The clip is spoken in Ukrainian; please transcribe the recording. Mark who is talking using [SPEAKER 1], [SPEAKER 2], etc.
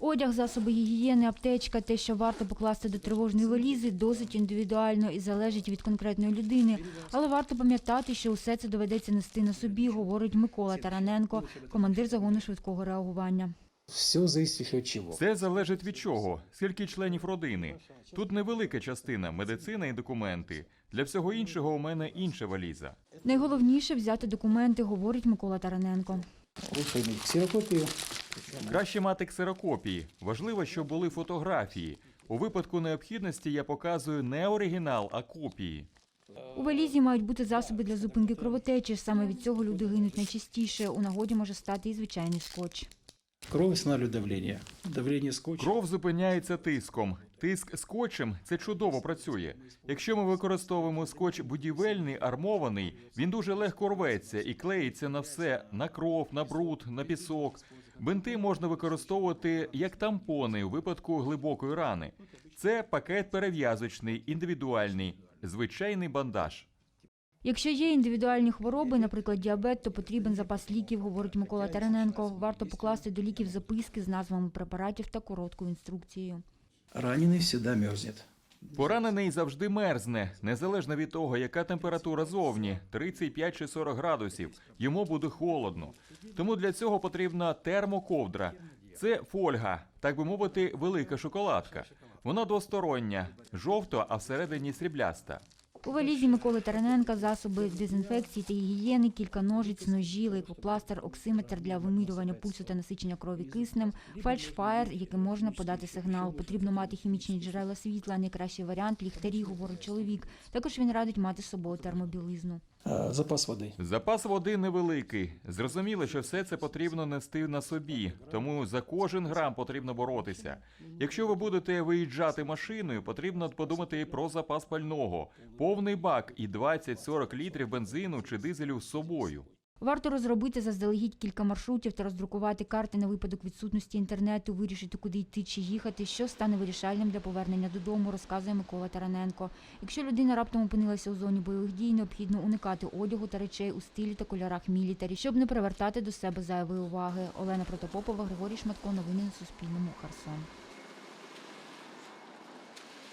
[SPEAKER 1] Одяг, засоби гігієни, аптечка, те, що варто покласти до тривожної валізи, досить індивідуально і залежить від конкретної людини. Але варто пам'ятати, що усе це доведеться нести на собі, говорить Микола Тараненко, командир загону швидкого реагування.
[SPEAKER 2] Все зависит от чего.
[SPEAKER 3] Це залежить від чого? Скільки членів родини? Тут невелика частина медицина і документи. Для всього іншого у мене інша валіза.
[SPEAKER 1] Найголовніше взяти документи, говорить Микола Тараненко.
[SPEAKER 2] Ксерокопию.
[SPEAKER 3] Краще мати ксерокопії. Важливо, щоб були фотографії. У випадку необхідності я показую не оригінал, а копії.
[SPEAKER 1] У валізі мають бути засоби для зупинки кровотечі. Саме від цього люди гинуть найчастіше. У нагоді може стати і звичайний скотч.
[SPEAKER 2] Кров останавливает давление. Давление скотча.
[SPEAKER 3] Кров зупиняється тиском. Тиск скотчем це чудово працює. Якщо ми використовуємо скотч будівельний, армований, він дуже легко рветься і клеїться на все: на кров, на бруд, на пісок. Бинти можна використовувати як тампони у випадку глибокої рани. Це пакет перев'язочний, індивідуальний, звичайний бандаж.
[SPEAKER 1] Якщо є індивідуальні хвороби, наприклад, діабет, то потрібен запас ліків, говорить Микола Тараненко. Варто покласти до ліків записки з назвами препаратів та короткою інструкцією.
[SPEAKER 2] Раненый всегда мерзнет.
[SPEAKER 3] Поранений завжди мерзне, незалежно від того, яка температура зовні 35 чи 40 градусів. Йому буде холодно. Тому для цього потрібна термоковдра. Це фольга, так би мовити, велика шоколадка. Вона двостороння, жовто, а всередині срібляста.
[SPEAKER 1] У валізі Миколи Тараненка засоби дезінфекції та гігієни, кілька ножиць, ножі, лейкопластер, оксиметр для вимірювання пульсу та насичення крові киснем, фальшфаєр, яким можна подати сигнал. Потрібно мати хімічні джерела світла, найкращий варіант ліхтарі, говорить чоловік. Також він радить мати з собою термобілизну.
[SPEAKER 2] А, запас води.
[SPEAKER 3] Запас води невеликий. Зрозуміло, що все це потрібно нести на собі, тому за кожен грам потрібно боротися. Якщо ви будете виїжджати машиною, потрібно подумати і про запас пального, повний бак і 20-40 літрів бензину чи дизелю з собою.
[SPEAKER 1] Варто розробити заздалегідь кілька маршрутів та роздрукувати карти на випадок відсутності інтернету, вирішити, куди йти чи їхати, що стане вирішальним для повернення додому, розказує Микола Тараненко. Якщо людина раптом опинилася у зоні бойових дій, необхідно уникати одягу та речей у стилі та кольорах мілітарі, щоб не привертати до себе зайвої уваги. Олена Протопопова, Григорій Шматко. Новини на Суспільному. Херсон.